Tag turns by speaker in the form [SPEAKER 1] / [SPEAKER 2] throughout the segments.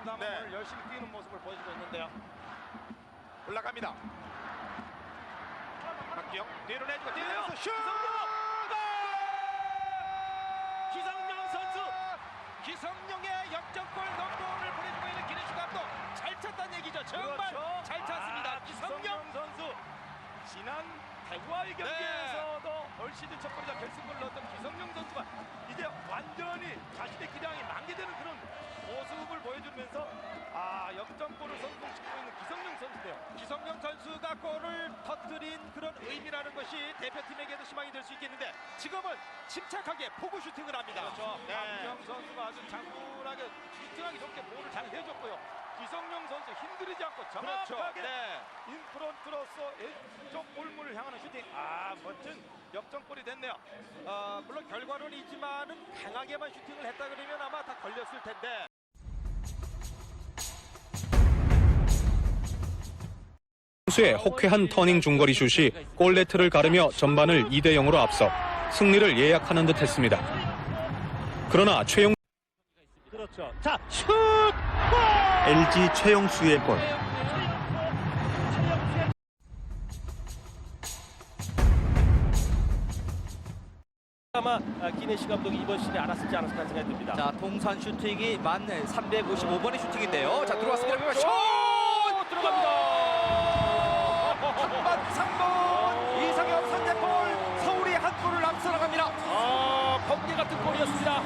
[SPEAKER 1] 않았습니다만
[SPEAKER 2] 네.
[SPEAKER 1] 오늘 열심히 뛰는 모습을 보여주고 있는데요.
[SPEAKER 2] 올라갑니다. 박기영 뒤로 내주고
[SPEAKER 1] 네.
[SPEAKER 2] 뒤에서 슛!
[SPEAKER 1] 기성용 선수 기성용의 역전골 넘버를 보내주고 있는 기내슈 감독 잘 찼다는 얘기죠. 정말
[SPEAKER 2] 그렇죠.
[SPEAKER 1] 잘 찼습니다.
[SPEAKER 2] 아,
[SPEAKER 1] 기성용 선수 지난 대구와의 경기에서도 올 시즌 첫 번째 결승골을 넣었던 기성용 선수가 이제 완전히 자신의 기량이 만개되는 그런 모습을 보여주면서 아 역전골을 성공시키고 있는 기성용 선수인데요. 기성용 선수가 골을 터뜨린 그런 의미라는 것이 대표팀에게도 희망이 될 수 있겠는데 지금은 침착하게 포구 슈팅을 합니다.
[SPEAKER 2] 그렇죠. 네.
[SPEAKER 1] 박경 선수가 아주 장군하게 슈팅하기 좋게 볼을 잘 해줬고요. 기성용 선수 힘들이지 않고
[SPEAKER 2] 그렇죠.
[SPEAKER 1] 정확하게
[SPEAKER 2] 네.
[SPEAKER 1] 인프런트로서 왼쪽 골문을 향하는 슈팅. 아 멋진 역전골이 됐네요. 어, 물론 결과론이 있지만은 강하게만 슈팅을 했다 그러면 아마 다 걸렸을 텐데.
[SPEAKER 3] 선수의 호쾌한 터닝 중거리 슛이 골네트를 가르며 전반을 2대 0으로 앞서 승리를 예약하는 듯했습니다. 그러나 최용
[SPEAKER 1] 그렇죠. 자 슛.
[SPEAKER 4] LG 최용수의 골.
[SPEAKER 1] 아마 아, 기네시 감독이 이번 시즌에 알았을지 않았을까 생각이 듭니다.
[SPEAKER 5] 자, 통산 슈팅이 만 355번의 슈팅인데요. 자, 들어왔습니다. 슛!
[SPEAKER 1] 오, 들어갑니다.
[SPEAKER 5] 한번 3번 이상형 선제골 서울이 한 골을 앞서 나갑니다.
[SPEAKER 1] 아, 번개 같은 골이었습니다.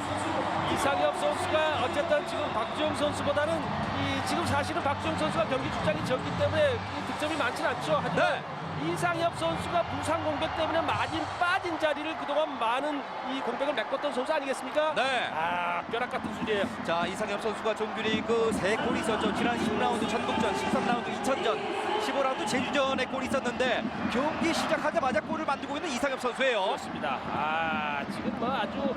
[SPEAKER 1] 이상엽 선수가 어쨌든 지금 박주영 선수보다는 이 지금 사실은 박주영 선수가 경기 출장이 적기 때문에 이 득점이 많지는 않죠. 하지만 이상엽 선수가 부상 공백 때문에 많이 빠진 자리를 그동안 많은 이 공백을 메꿨던 선수 아니겠습니까?
[SPEAKER 5] 네.
[SPEAKER 1] 아, 벼락 같은 술이에요.
[SPEAKER 5] 자, 이상엽 선수가 정규리그 3골이 있었죠. 지난 10라운드 전북전, 13라운드 인천전, 15라운드 제주전에 골이 있었는데 경기 시작하자마자 골을 만들고 있는 이상엽 선수예요.
[SPEAKER 1] 그렇습니다. 아, 지금 뭐 아주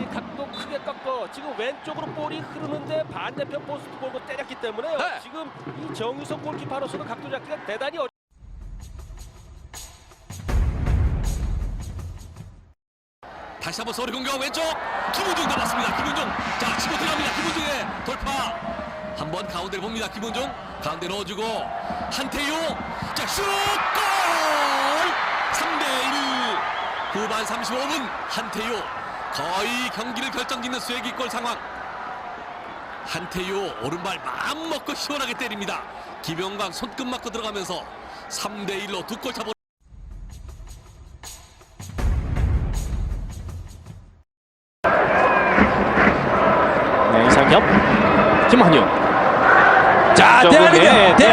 [SPEAKER 1] 이 각 도 크게 꺾어. 지금 왼쪽으로 볼이 흐르는데 반대편 포스트 볼고 때렸기 때문에요.
[SPEAKER 5] 네.
[SPEAKER 1] 지금 이 정유석 골키퍼로서는 각도 잡기가 대단히 어려.
[SPEAKER 6] 다시 한번 서울의 공격 왼쪽 김은중 잡았습니다. 김은중. 자 치고 들어갑니다. 김은중의 돌파. 한번 가운데를 봅니다. 김은중. 가운데 넣어주고 한태용 자슛 골! 3대 1 후반 35분 한태용 거의 경기를 결정짓는 쐐기골 상황 한태용 오른발 마음 먹고 시원하게 때립니다 김영광 손끝 맞고 들어가면서 3대 1로 두골 차보
[SPEAKER 7] 네, 이상엽, 김한윤.
[SPEAKER 4] 자,
[SPEAKER 7] 저
[SPEAKER 4] 대한이죠.
[SPEAKER 7] 네,
[SPEAKER 4] 대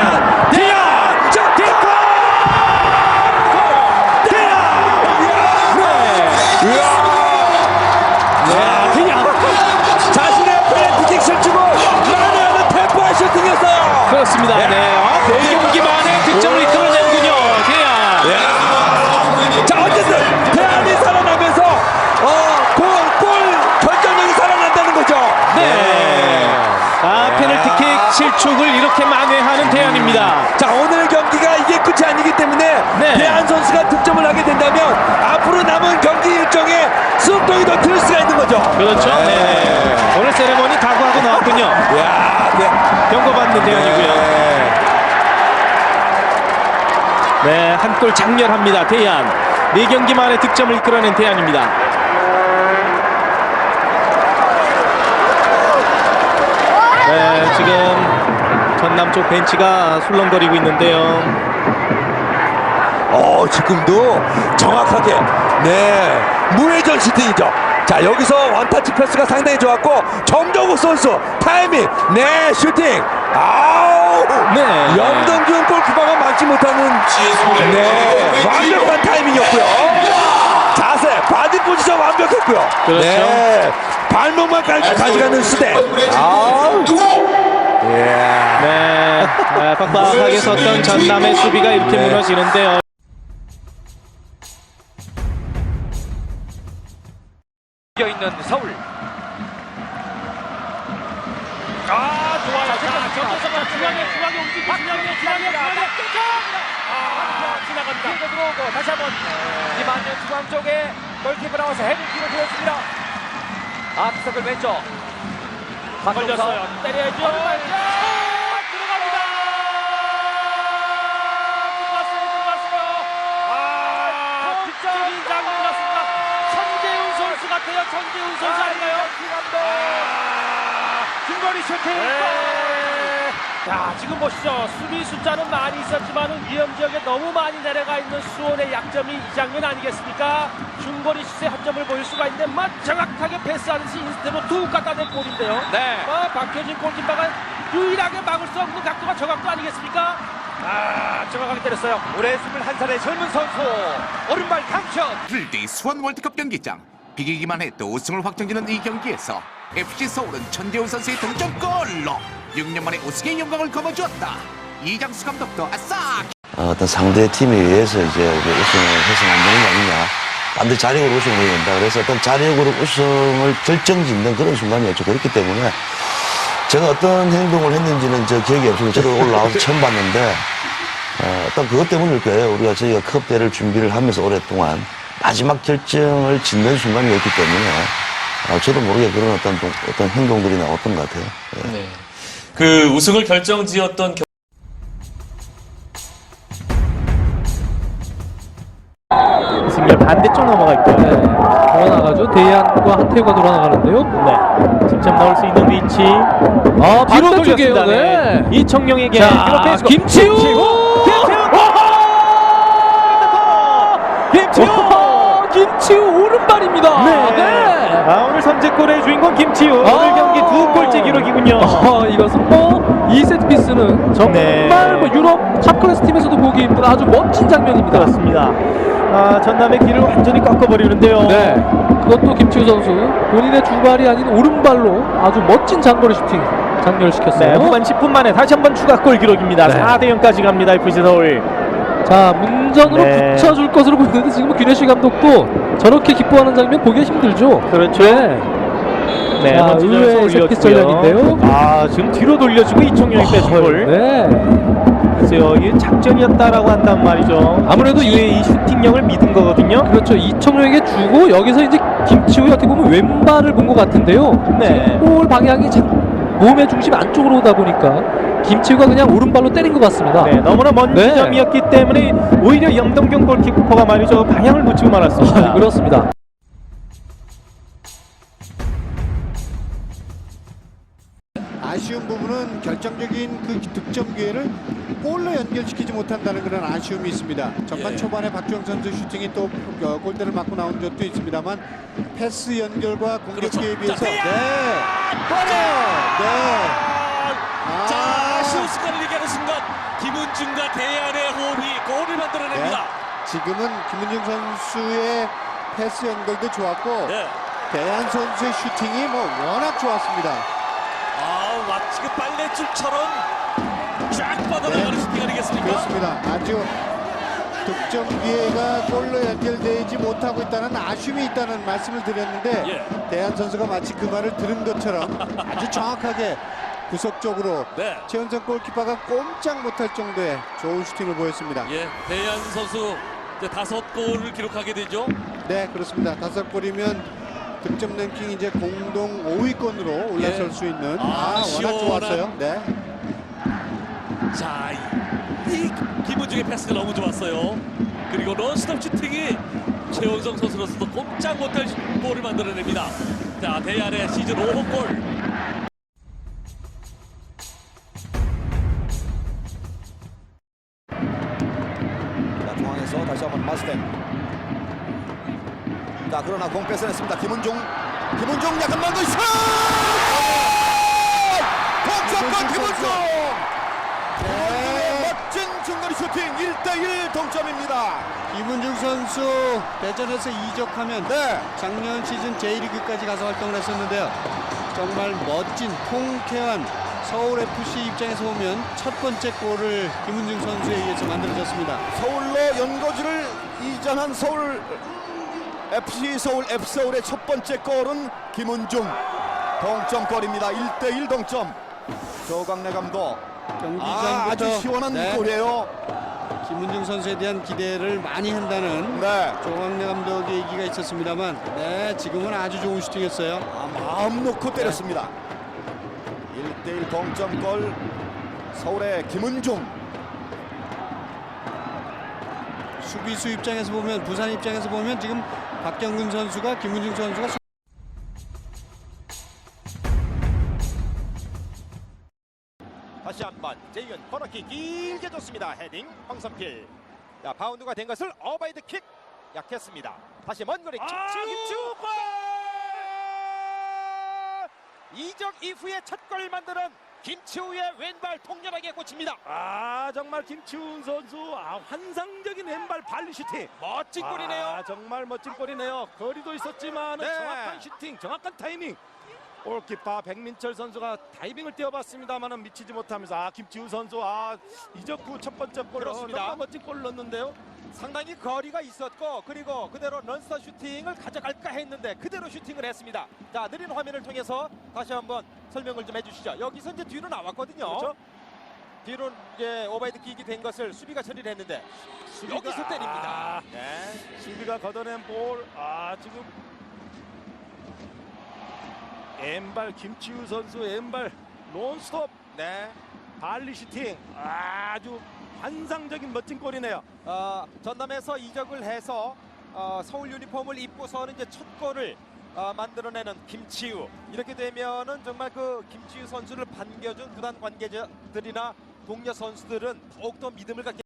[SPEAKER 7] 실축을 이렇게 만회하는 대한입니다.
[SPEAKER 4] 자, 오늘 경기가 이게 끝이 아니기 때문에
[SPEAKER 7] 네.
[SPEAKER 4] 대한 선수가 득점을 하게 된다면 앞으로 남은 경기 일정에 수동이 더틀 수가 있는 거죠.
[SPEAKER 7] 그렇죠. 네. 오늘 세레머니 각오하고 나왔군요.
[SPEAKER 4] 야, 네.
[SPEAKER 7] 경고받는 대한이고요. 네, 한 골 장렬합니다. 대한. 네 경기 만에 득점을 이끌어낸 대한입니다. 네, 지금 전 남쪽 벤치가 술렁거리고 있는데요.
[SPEAKER 4] 어, 지금도 정확하게 네 무회전 슈팅이죠. 자 여기서 원타치 패스가 상당히 좋았고 정정욱 선수 타이밍 네 슈팅 아우
[SPEAKER 7] 네.
[SPEAKER 4] 염동준 골키퍼가 막지 못하는 네 완벽한 타이밍이었고요. 자세 바디 포지션 완벽했고요.
[SPEAKER 7] 그렇죠.
[SPEAKER 4] 네 발목만 가, 가져가는 수대. 아우 예.
[SPEAKER 7] 네, 아, 빡빡하게 섰던 전남의 수비가 이렇게
[SPEAKER 4] 네.
[SPEAKER 7] 무너지는데요.
[SPEAKER 5] 이겨 있는 서울.
[SPEAKER 1] 아, 좋아요. 자, 정재석가 중앙에 중앙에 움직이고 중앙에 중앙에 중앙에 아, 지나간다.
[SPEAKER 5] 뒤에서 들어오고 다시 한번 이만년 중앙 쪽에 골키퍼 나와서 헤딩 뒤로 보였습니다.
[SPEAKER 8] 아트서클 왼쪽.
[SPEAKER 9] 걸렸어요. 때려야죠. 들어갑니다. 들어갔어요. 들어갔어요. 아, 득점이 장면 났습니다. 천재훈 선수 같아요. 천재훈 선수 아닌가요? 중 거리 슈팅. 자, 지금 보시죠. 수비 숫자는 많이 있었지만 위험 지역에 너무 많이 내려가 있는 수원의 약점이 이 장면 아니겠습니까? 중거리 슛의 한점을 보일 수가 있는데 막 정확하게 패스하듯이 인스테로 툭 갖다 댄 골인데요.
[SPEAKER 8] 네.
[SPEAKER 9] 아, 박효진 골키퍼가 유일하게 막을 수 없는 각도가 저 각도 아니겠습니까? 아, 정확하게 때렸어요.
[SPEAKER 8] 올해 21살의 젊은 선수 오른발 강슛.
[SPEAKER 10] 불디 수원 월드컵 경기장 비기기만 해도 우승을 확정지는 이 경기에서 FC 서울은 천재훈 선수의 동점골로 6년 만에 우승의 영광을 거머쥐었다 이장수 감독도 아싸
[SPEAKER 4] 어, 어떤 상대 팀에 의해서 이제 우승을 해서는 안 되는 거 아니냐. 반드시 자력으로 우승을 해야 된다. 그래서 어떤 자력으로 우승을 결정짓는 그런 순간이었죠. 그렇기 때문에 제가 어떤 행동을 했는지는 저 기억이 없어요. 저도 올라와서 처음 봤는데 어, 어떤 그것 때문일 거예요. 우리가 저희가 컵대를 준비를 하면서 오랫동안 마지막 결정을 짓는 순간이었기 때문에 어, 저도 모르게 그런 어떤 동- 어떤 행동들이 나왔던 것 같아요. 예.
[SPEAKER 11] 그 우승을 결정지었던
[SPEAKER 9] 승렬 반대쪽 넘어가 있고요. 돌아나가죠. 대안과 한태우가 돌아나가는데요. 네. 직접 넣을 수 있는 위치. 아, 뒤로 돌렸습니다. 네. 이청용에게 자, 김치우! 김치우! 김치우! 김치우 오른발입니다. 네. 아, 오늘 선제골의 주인공 김치우. 오늘 경기 두 골째 기록이군요. 아, 이것은 뭐, 이 세트 피스는 정말 뭐 유럽 탑클래스 팀에서도 보기 힘든 아주 멋진 장면입니다. 그렇습니다. 아, 전남의 길을 완전히 꺾어버리는데요. 네. 그것도 김치우 선수 본인의 주발이 아닌 오른발로 아주 멋진 장거리 슈팅 장렬시켰어요.
[SPEAKER 7] 네, 후반 10분 만에 다시 한번 추가골 기록입니다.
[SPEAKER 9] 네.
[SPEAKER 7] 4대 0까지 갑니다. FC 서울.
[SPEAKER 9] 자, 문전으로
[SPEAKER 7] 네.
[SPEAKER 9] 붙여줄 것으로 보이는데 지금 규래시 감독도 저렇게 기뻐하는 장면 보기가 힘들죠.
[SPEAKER 7] 그렇죠.
[SPEAKER 9] 네.
[SPEAKER 7] 네,
[SPEAKER 9] 자,
[SPEAKER 7] 먼저
[SPEAKER 9] 의외의
[SPEAKER 7] 올렸고요.
[SPEAKER 9] 전략인데요.
[SPEAKER 7] 아, 지금 뒤로 돌려주고 이청용이 뺏은 골.
[SPEAKER 9] 네.
[SPEAKER 7] 글쎄요, 이게 작전이었다라고 한단 말이죠.
[SPEAKER 9] 아무래도 이-
[SPEAKER 7] 이, 이 슈팅력을 믿은 거거든요.
[SPEAKER 9] 그렇죠. 이청용에게 주고 여기서 이제 김치우이 어떻게 보면 왼발을 본 것 같은데요.
[SPEAKER 7] 네.
[SPEAKER 9] 볼 방향이 자, 몸의 중심 안쪽으로 오다 보니까 김치우가 그냥 오른발로 때린 것 같습니다.
[SPEAKER 7] 네, 너무나 먼
[SPEAKER 9] 네.
[SPEAKER 7] 지점이었기 때문에 오히려 염동경 골키퍼가 말이죠. 방향을 놓치고 말았습니다.
[SPEAKER 9] 아, 그렇습니다.
[SPEAKER 12] 아쉬운 부분은 결정적인 그 득점 기회를 골로 연결시키지 못한다는 그런 아쉬움이 있습니다. 전반
[SPEAKER 6] 예.
[SPEAKER 12] 초반에 박주영 선수 슈팅이 또 어, 골대를 맞고 나온 적도 있습니다만 패스 연결과 공격
[SPEAKER 6] 그렇죠.
[SPEAKER 12] 기회에 비해서
[SPEAKER 6] 자,
[SPEAKER 12] 네, 뻔해요. 네. 아,
[SPEAKER 6] 자 시우스카를 얘기하는 순간 대안의 호흡이 골을 만들어냅니다
[SPEAKER 12] 지금은 김은중 선수의 패스 연결도 좋았고
[SPEAKER 6] 네.
[SPEAKER 12] 대한 선수의 슈팅이 뭐 워낙 좋았습니다.
[SPEAKER 6] 아 마치 그 빨래줄처럼 쫙 뻗어나가는
[SPEAKER 12] 네.
[SPEAKER 6] 슈팅 아니겠습니까
[SPEAKER 12] 그렇습니다. 아주 득점 기회가 골로 연결되지 못하고 있다는 아쉬움이 있다는 말씀을 드렸는데
[SPEAKER 6] 예.
[SPEAKER 12] 대한 선수가 마치 그 말을 들은 것처럼 아주 정확하게 구석 쪽으로
[SPEAKER 6] 네.
[SPEAKER 12] 최은성 골키퍼가 꼼짝 못할 정도의 좋은 슈팅을 보였습니다.
[SPEAKER 6] 예, 대안 선수 이제 다섯 골을 기록하게 되죠.
[SPEAKER 12] 네, 그렇습니다. 다섯 골이면 득점 랭킹 이제 공동 5위권으로 올라설
[SPEAKER 6] 예.
[SPEAKER 12] 수 있는
[SPEAKER 6] 아,
[SPEAKER 12] 아, 워낙. 좋았어요. 네.
[SPEAKER 6] 자, 이, 이 김은중의 패스가 너무 좋았어요. 그리고 런스톱 슈팅이 최원성 선수로서도 꼼짝 못할 골을 만들어냅니다. 자, 대안의 시즌 5호 골.
[SPEAKER 8] 자, 그러나 공 뺏어냈습니다. 김은중. 김은중 약간 먼거 슛! 동점골 김은중! 김은중의 멋진 중거리 슈팅 1대1 동점입니다.
[SPEAKER 12] 김은중 선수 대전에서 이적하면
[SPEAKER 8] 네.
[SPEAKER 12] 작년 시즌 J리그까지 가서 활동을 했었는데요. 정말 멋진 통쾌한 서울 FC 입장에서 보면 첫 번째 골을 김은중 선수에 의해서 만들어졌습니다.
[SPEAKER 8] 서울로 연고지를 이전한 서울 FC 서울 F 서울의 첫 번째 골은 김은중 동점골입니다. 1대1 동점. 조광래 감독.
[SPEAKER 12] 경기
[SPEAKER 8] 아,
[SPEAKER 12] 전부터
[SPEAKER 8] 아주 시원한
[SPEAKER 12] 네,
[SPEAKER 8] 골이에요.
[SPEAKER 12] 김문중 선수에 대한 기대를 많이 한다는
[SPEAKER 13] 네.
[SPEAKER 12] 조광래 감독의 얘기가 있었습니다만 네 지금은 아주 좋은 슈팅이었어요.
[SPEAKER 13] 아, 마음 놓고 때렸습니다. 1대1 동점골 서울의 김은중.
[SPEAKER 12] 수비수 입장에서 보면 부산 입장에서 보면 지금 박경근 선수가 김문중 선수가 수-
[SPEAKER 2] 다시 한번 재윤 코너킥 길게 줬습니다. 헤딩 황선필. 자 바운드가 된 것을 어바이드 킥 약했습니다. 다시 먼 거리
[SPEAKER 13] 아, 김치우
[SPEAKER 2] 골! 이적 이후에 첫 골 만드는 김치우의 왼발 통렬하게 꽂힙니다.
[SPEAKER 13] 아 정말 김치훈 선수 아, 환상적인 왼발 발리 슈팅.
[SPEAKER 2] 멋진 골이네요.
[SPEAKER 13] 아, 정말 멋진 골이네요. 거리도 있었지만
[SPEAKER 2] 네.
[SPEAKER 13] 정확한 슈팅, 정확한 타이밍. 골키퍼 백민철 선수가 다이빙을 뛰어봤습니다만은 미치지 못하면서 아 김치훈 선수 아 이적 후 첫 번째 골
[SPEAKER 2] 그렇습니다.
[SPEAKER 13] 정말 멋진 골을 넣었는데요.
[SPEAKER 2] 상당히 거리가 있었고 그리고 그대로 런스터 슈팅을 가져갈까 했는데 그대로 슈팅을 했습니다. 자 느린 화면을 통해서 다시 한번 설명을 좀 해주시죠. 여기서 이제 뒤로 나왔거든요.
[SPEAKER 13] 그렇죠.
[SPEAKER 2] 뒤로 이제 오바이드 킥이 된 것을 수비가 처리를 했는데 여기서 때립니다.
[SPEAKER 13] 아,
[SPEAKER 2] 네.
[SPEAKER 13] 수비가 걷어낸 볼. 아 지금 왼발 김치우 선수 왼발 논스톱
[SPEAKER 2] 네.
[SPEAKER 13] 발리 슈팅. 아주 환상적인 멋진 골이네요.
[SPEAKER 2] 어, 전남에서 이적을 해서 어, 서울 유니폼을 입고서는 이제 첫 골을 어, 만들어내는 김치우 이렇게 되면은 정말 그 김치우 선수를 반겨준 구단 관계자들이나 동료 선수들은 더욱더 믿음을 갖게